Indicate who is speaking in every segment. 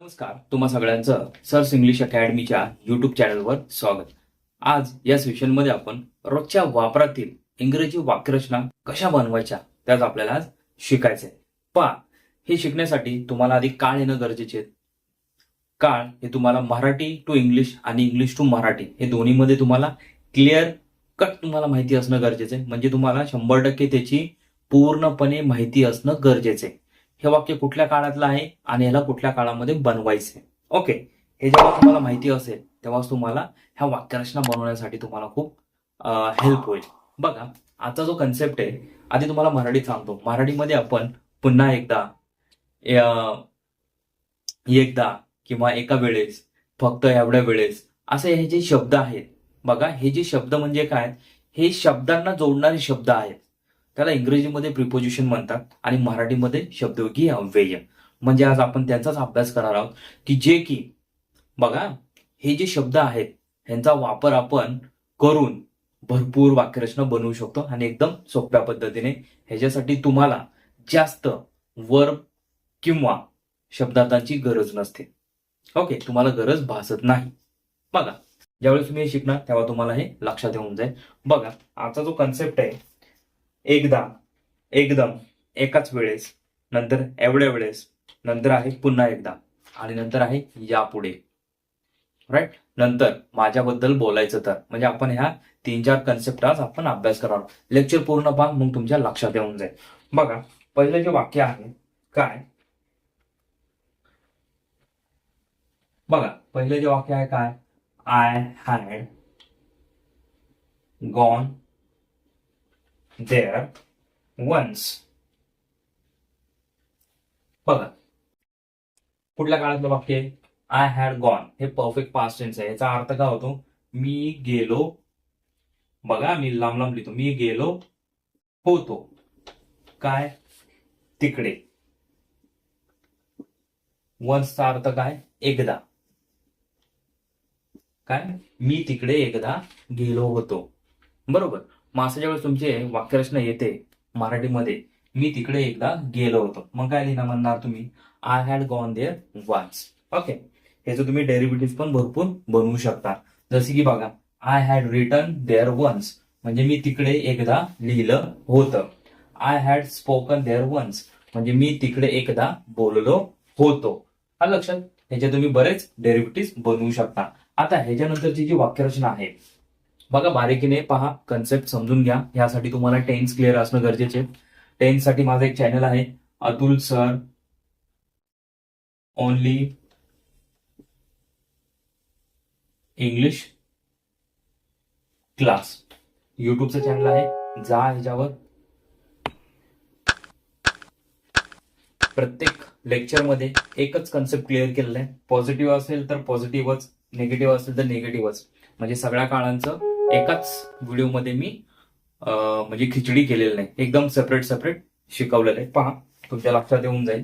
Speaker 1: नमस्कार तुम्हा सगळ्यांचं सर्स इंग्लिश अकॅडमीच्या युट्यूब चॅनलवर स्वागत. आज या सेशनमध्ये आपण रोजच्या वापरातील इंग्रजी वाक्यरचना कशा बनवायच्या त्याच आपल्याला आज शिकायचंय. पहा हे शिकण्यासाठी तुम्हाला आधी काळ येणं गरजेचे आहे. काळ हे तुम्हाला मराठी टू इंग्लिश आणि इंग्लिश टू मराठी हे दोन्हीमध्ये तुम्हाला क्लिअर कट तुम्हाला माहिती असणं गरजेचं आहे म्हणजे तुम्हाला शंभर टक्के त्याची पूर्णपणे माहिती असणं गरजेचं आहे हे वाक्य कुठल्या काळातलं आहे आणि ह्याला कुठल्या काळामध्ये बनवायचे ओके. हे जेव्हा तुम्हाला माहिती असेल तेव्हाच तुम्हाला ह्या वाक्यरचना बनवण्यासाठी तुम्हाला खूप हेल्प होईल. बघा आता जो कन्सेप्ट आहे आधी तुम्हाला मराठीत सांगतो. मराठीमध्ये आपण पुन्हा एकदा एकदा किंवा एका वेळेस फक्त एवढ्या वेळेस असे हे जे शब्द आहेत बघा हे जे शब्द म्हणजे काय? हे शब्दांना जोडणारे शब्द आहेत. त्याला इंग्रजीमध्ये प्रिपोजिशन म्हणतात आणि मराठीमध्ये शब्दयोगी अव्यय म्हणजे आज आपण त्यांचाच अभ्यास करणार आहोत की जे की बघा हे जे शब्द आहेत ह्यांचा वापर आपण करून भरपूर वाक्यरचना बनवू शकतो आणि एकदम सोप्या पद्धतीने ह्याच्यासाठी तुम्हाला जास्त वर्ब किंवा शब्दार्थांची गरज नसते. ओके तुम्हाला गरज भासत नाही. बघा ज्यावेळेस तुम्ही हे शिकणार तेव्हा तुम्हाला हे लक्षात येऊन जाईल. बघा आजचा जो कन्सेप्ट आहे एकदा एकदम एकाच वेळेस नंतर एवढ्या वेळेस नंतर आहे पुन्हा एकदा आणि नंतर आहे यापुढे. राईट नंतर माझ्याबद्दल बोलायचं तर म्हणजे आपण ह्या तीन चार कन्सेप्ट आज आपण अभ्यास करणार लेक्चर पूर्ण पहा मग तुमच्या लक्षात येऊन जाईल. बघा पहिलं जे वाक्य आहे काय? बघा पहिलं जे वाक्य आहे काय? I had gone there once. बघा. कुठल्या काळातलं वाक्य आहे? आय हॅड गॉन हे परफेक्ट पास्ट टेन्स आहे. याचा अर्थ काय होतो? मी गेलो. बघा मी लांब लांब लिहितो. मी गेलो होतो. काय? तिकडे. वन्सचा अर्थ काय? एकदा. काय? मी तिकडे एकदा गेलो होतो. बरोबर. मग वेळेस तुमचे वाक्यरचना येते मराठीमध्ये. मी तिकडे एकदा गेलो होतो. मग काय लिहिणार म्हणणार तुम्ही? I had gone there once okay ह्याचं तुम्ही डेरिव्हेटिव्ह पण भरपूर बनवू शकता. जसे की बघा I had return there once म्हणजे मी तिकडे एकदा लिहिलं होतं. I had spoken there once म्हणजे मी तिकडे एकदा बोललो होतो. हा लक्षात? ह्याचे तुम्ही बरेच डेरिव्हेटिव्ह बनवू शकता. आता ह्याच्यानंतरची जी वाक्यरचना आहे बघा बारीकीने पहा कन्सेप्ट समजून घ्या. यासाठी तुम्हाला टेन्स क्लिअर असणं गरजेचे. टेन्ससाठी माझा एक चॅनल आहे. Atul sir only English class युट्यूबचं channel आहे. जा ह्याच्यावर. प्रत्येक लेक्चरमध्ये एकच कन्सेप्ट क्लिअर केलेलं आहे. पॉझिटिव्ह असेल तर पॉझिटिव्हच निगेटिव्ह असेल तर निगेटिव्हच म्हणजे सगळ्या काळांचं एकाच व्हिडिओमध्ये मी म्हणजे खिचडी केलेली नाही एकदम सेपरेट सेपरेट शिकवलेलं आहे. पहा तुमच्या लक्षात येऊन जाईल.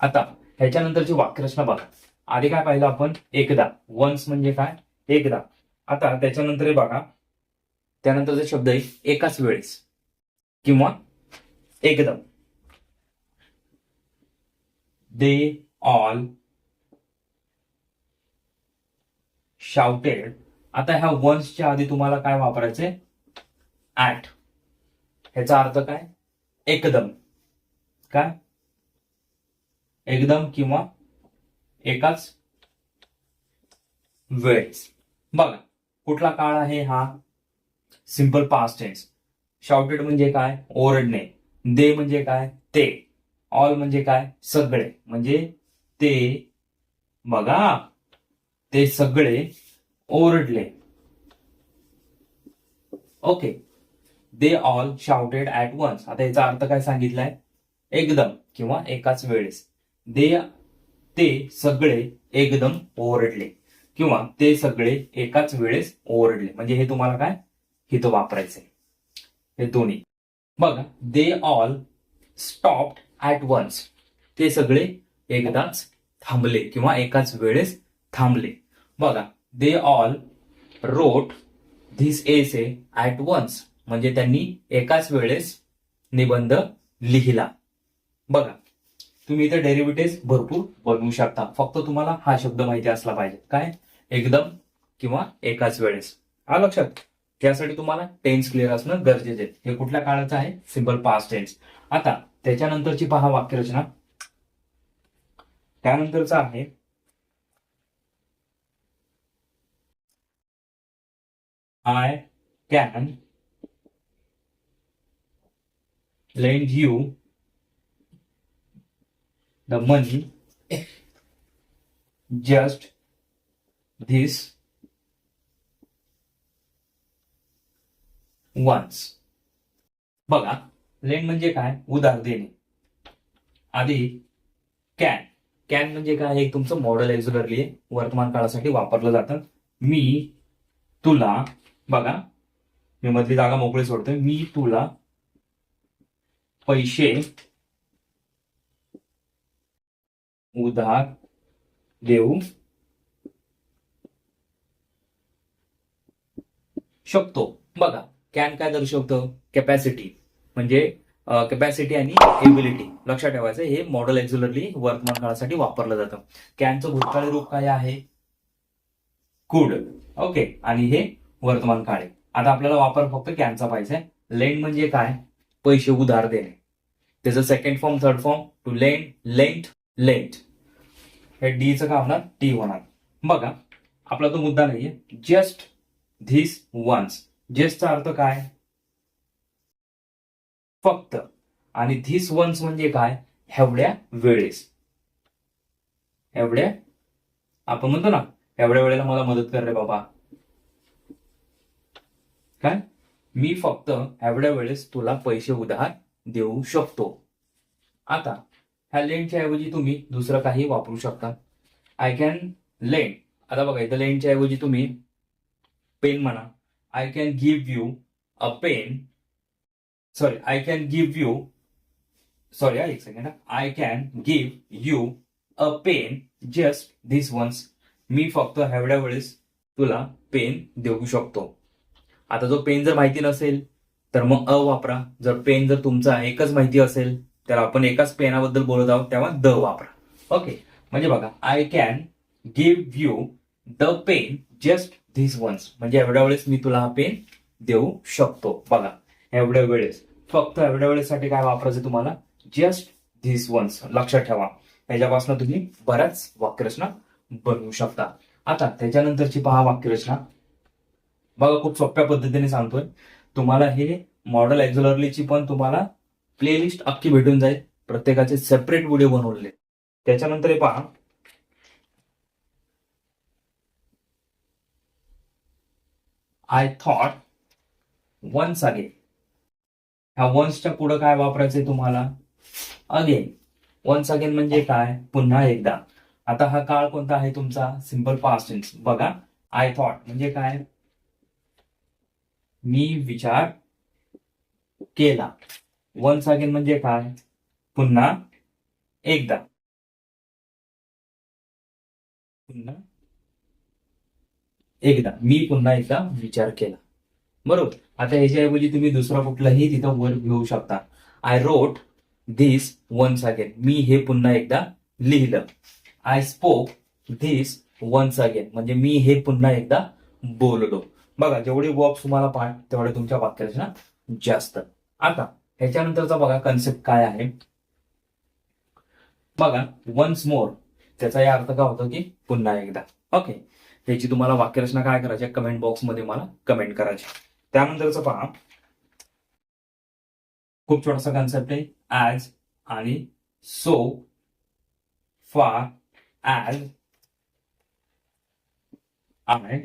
Speaker 1: आता ह्याच्यानंतरची वाक्यरचना बघा. आधी काय पाहिलं आपण? एकदा. वन्स म्हणजे काय? एकदा. आता त्याच्यानंतर बघा. त्यानंतरचा शब्द आहे एकाच वेळेस. किंवा एकदम. दे ऑल शाउटेड आता ह्या वन्सच्या आधी तुम्हाला काय वापरायचे ऍट ह्याचा अर्थ काय? एकदम. काय एकदम किंवा एकाच वेळेस. बघा कुठला काळ आहे हा? सिंपल पास्ट टेन्स शाउटेड म्हणजे काय? ओरडणे. दे म्हणजे काय? ते. ऑल म्हणजे काय? सगळे. म्हणजे ते. बघा. ते सगळे ओरडले. Okay they all shouted at once आता याचा अर्थ काय सांगितलाय? एकदम किंवा एकाच वेळेस. दे ते सगळे एकदम ओरडले किंवा ते सगळे एकाच वेळेस ओरडले. म्हणजे हे तुम्हाला काय? हिथं वापरायचंय हे दोन्ही. बघा they all stopped at once ते सगळे एकदाच थांबले किंवा एकाच वेळेस थांबले. बघा they all wrote this essay at once म्हणजे त्यांनी एकाच वेळेस निबंध लिहिला. बघा तुम्ही इथे डेरिव्हेटिव्ह भरपूर बनवू शकता. फक्त तुम्हाला हा शब्द माहिती असला पाहिजे. काय? एकदम किंवा एकाच वेळेस. हा लक्षात त्यासाठी तुम्हाला टेन्स क्लिअर असणं गरजेचे आहे. हे कुठल्या काळाचं आहे? सिंपल पास्ट टेन्स आता त्याच्यानंतरची पहा वाक्यरचना. त्यानंतरचा आहे I can lend you the money just this once. बघा लेंड म्हणजे काय? उधार देणे. आधी कॅन कॅन म्हणजे काय? एक तुमचं मॉडेल एक्झुलरली वर्तमान काळासाठी वापरलं जातं. मी तुला बघा. मी मधली जागा मोकळी सोडतोय. मी तुला पैसे उधार देऊ शकतो. बघा. कॅन काय दर्शवतं कॅपॅसिटी म्हणजे कॅपॅसिटी आणि एबिलिटी लक्षात ठेवायचं हे मॉडेल एक्झुलरली वर्तमान काळासाठी वापरलं जातं. कॅनचं भूतकाळी रूप काय आहे? कुड ओके आणि हे वर्तमान काळ. आहे आता आपल्याला वापर फक्त कॅनचा पाहिजे लेंड म्हणजे काय? पैसे उधार देणे. त्याचं second form third form to lend lent lent हे डीचं काय होणार टी होणार. बघा आपला तो मुद्दा नाहीये. जस्ट धिस वन्स जस्टचा अर्थ काय? फक्त. आणि धिस वन्स म्हणजे काय? एवढ्या वेळेस. एवढ्या? आपण म्हणतो ना एवढ्या वेळेला मला मदत कर रे बाबा. काय? मी फक्त एवढ्या वेळेस तुला पैसे उधार देऊ शकतो. आता ह्या लेंडच्या ऐवजी तुम्ही दुसरं काही वापरू शकता. आय कॅन लेंड आता बघा इथं लेंडच्या ऐवजी तुम्ही पेन म्हणा. I can give you a pen sorry I can give you sorry एक second I can give you a pen just this once मी फक्त एवढ्या वेळेस तुला पेन देऊ शकतो. आता जो पेन जर माहिती नसेल तर मग अ वापरा. जर पेन जर तुमचा एकच माहिती असेल तर आपण एकाच पेनाबद्दल बोलत आहोत तेव्हा द वापरा. ओके? म्हणजे बघा I can give you the pen just this once म्हणजे एवढ्या वेळेस मी तुला हा पेन देऊ शकतो. बघा एवढ्या वेळेस. फक्त एवढ्या वेळेसाठी काय वापरायचं तुम्हाला? जस्ट धिस वन्स लक्षात ठेवा. याच्यापासून तुम्ही बऱ्याच वाक्यरचना बनवू शकता. आता त्याच्यानंतरची पहा वाक्यरचना. बघा खूप सोप्या पद्धतीने सांगतोय. तुम्हाला हे मॉडेल एक्झुलरलीची पण तुम्हाला प्लेलिस्ट अख्खी भेटून जाईल. प्रत्येकाचे सेपरेट व्हिडिओ बनवले त्याच्यानंतर हे पहा. आय थॉट वन्स अगेन ह्या वन्सच्या पुढं काय वापरायचंय तुम्हाला? अगेन वन्स अगेन म्हणजे काय? पुन्हा एकदा. आता हा काळ कोणता आहे तुमचा? सिंपल पास्ट बघा. आय थॉट म्हणजे काय? मी विचार केला. वन्स अगेन म्हणजे काय? पुन्हा एकदा. पुन्हा एकदा. मी पुन्हा एकदा विचार केला. बरोबर. आता ह्याच्याऐवजी तुम्ही दुसरा कुठलाही तिथं वर्ड घेऊ शकता. I wrote this once again मी हे पुन्हा एकदा लिहिलं. I spoke this once again म्हणजे मी हे पुन्हा एकदा बोललो. बघा जेवढे वर्ब तुम्हाला पाठ तेवढे तुमच्या वाक्यरचना जास्त. आता ह्याच्यानंतरचा बघा कन्सेप्ट काय आहे. बघा वन्स मोर त्याचा या अर्थ काय होतो की पुन्हा एकदा. ओके त्याची तुम्हाला वाक्यरचना काय करायची कमेंट बॉक्समध्ये मला कमेंट करायची त्यानंतरचं पहा. खूप छोटासा कन्सेप्ट आहे. ऍज आणि सो फार ऍज आय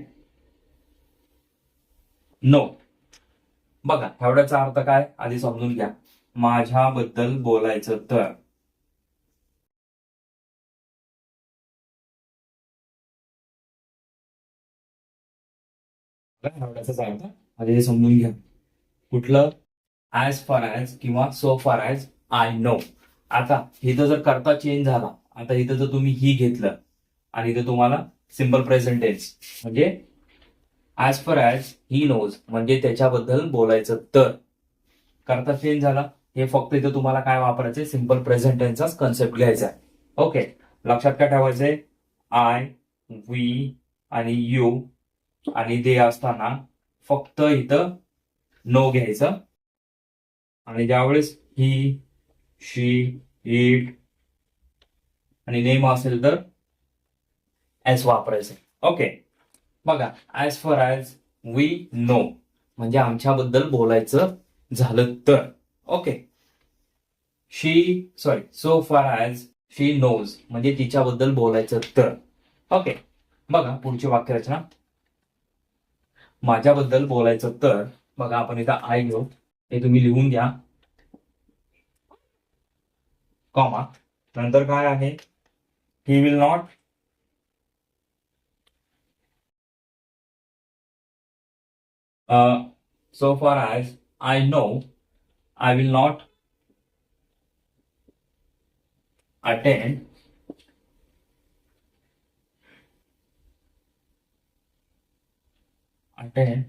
Speaker 1: नो बघा ठेवड्याचा अर्थ काय? आधी समजून घ्या. माझ्याबद्दल बोलायचं तर. एवढ्याचाच अर्थ आधी हे समजून घ्या. कुठलं? ॲज फार ॲज किंवा so far as I know आता इथं जर करता चेंज झाला आता इथं जर तुम्ही ही घेतलं आणि इथं तुम्हाला सिंपल प्रेझेंट म्हणजे as far as he knows म्हणजे त्याच्याबद्दल बोलायचं तर. करता चेंज झाला. हे फक्त इथं तुम्हाला काय वापरायचं सिंपल प्रेझेंट टेन्सचाच कन्सेप्ट घ्यायचा आहे. ओके लक्षात काय ठेवायचंय? आय वी आणि यू आणि दे असताना फक्त इथं नो घ्यायचं. आणि ज्यावेळेस ही शी इट आणि नेम असेल तर एस वापरायचं. ओके बघा as far as we know म्हणजे आमच्याबद्दल बोलायचं झालं तर. Okay she sorry so far as she knows म्हणजे तिच्याबद्दल बोलायचं तर. ओके बघा पुढची वाक्यरचना. माझ्याबद्दल बोलायचं तर बघा आपण इथं आय घेऊ. हे तुम्ही लिहून घ्या. कॉमा. नंतर काय आहे? He will not Uh, so far as I know, I will not attend attend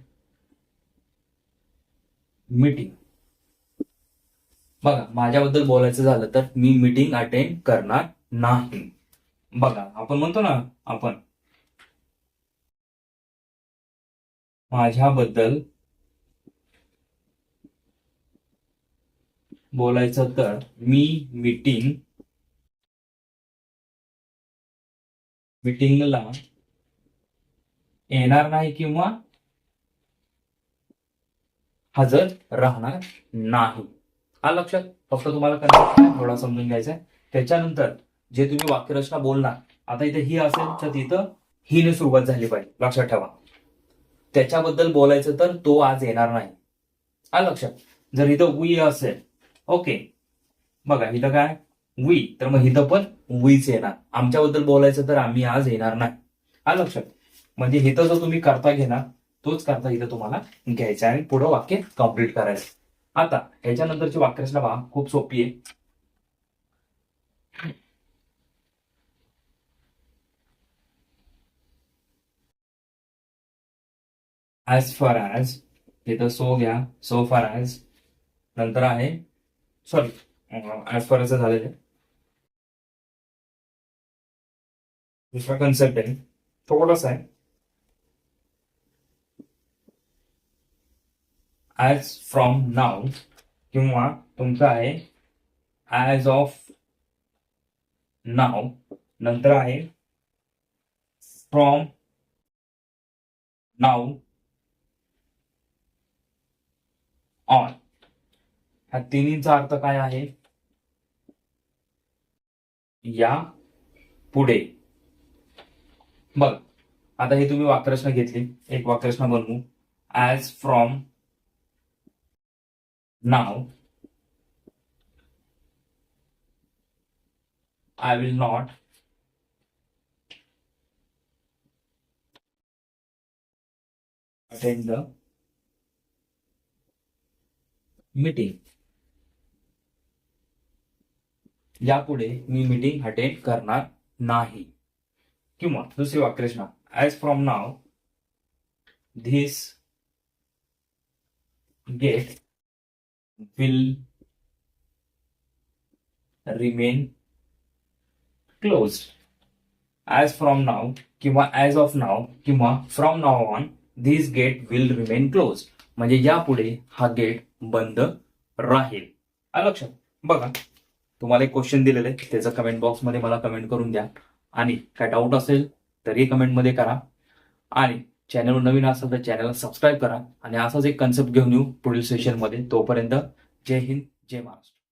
Speaker 1: meeting बघा माझ्याबद्दल बोलायचं झालं तर मी मीटिंग अटेंड करणार नाही. बघा आपण म्हणतो ना आपण माझ्याबद्दल बोलायचं तर मी मीटिंग मीटिंगला येणार नाही किंवा हजर राहणार नाही. हा लक्षात फक्त तुम्हाला concept थोडा समजून घ्यायचा आहे. त्याच्यानंतर जे तुम्ही वाक्यरचना बोलणार आता इथे ही असेल तर तिथं हीने सुरुवात झाली पाहिजे. लक्षात ठेवा. त्याच्याबद्दल बोलायचं तर तो आज येणार नाही. हा लक्षात. जर इथं वी असेल ओके बघा इथं काय? वी तर मग इथं पण वीच येणार. आमच्याबद्दल बोलायचं तर आम्ही आज येणार नाही. हा लक्षात. म्हणजे इथं जो तुम्ही करता घेणार तोच करता इथं तुम्हाला घ्यायचा आणि पुढं वाक्य कंप्लीट करायचं. आता ह्याच्यानंतरची वाक्यरचना पहा. खूप सोपी आहे. ॲज फार ॲज तिथं सो घ्या सो फार ॲज नंतर आहे सॉरी ॲज फार ॲज झालेलं आहे. दुसरा कन्सेप्ट आहे थोडासा आहे? ॲज फ्रॉम नाव किंवा तुमचं आहे ॲज ऑफ नाव नंतर आहे फ्रॉम नाव ऑन ह्या तिन्हीचा अर्थ काय आहे? या पुढे. बघ आता हे तुम्ही वाक्यरचना घेतली. एक वाक्यरचना बनवू. As from now I will not attend the meeting यापुढे मी मीटिंग अटेंड करणार नाही. किंवा दुसरी वाक्यरचना. As from now this gate will remain close as from now किंवा ॲज ऑफ नाव किंवा from now on this gate will remain close म्हणजे यापुढे हा गेट बंद राहील. आलं लक्षात. बघा. तुम्हाला एक क्वेश्चन दिलेलं आहे. त्याचं कमेंट बॉक्समध्ये मला कमेंट करून द्या. आणि काय डाऊट असेल तरी कमेंटमध्ये करा. आणि चॅनलवर नवीन असेल तर चॅनलला सबस्क्राईब करा. आणि असाच एक कन्सेप्ट घेऊन येऊ पुढील सेशनमध्ये तोपर्यंत जय हिंद जय महाराष्ट्र.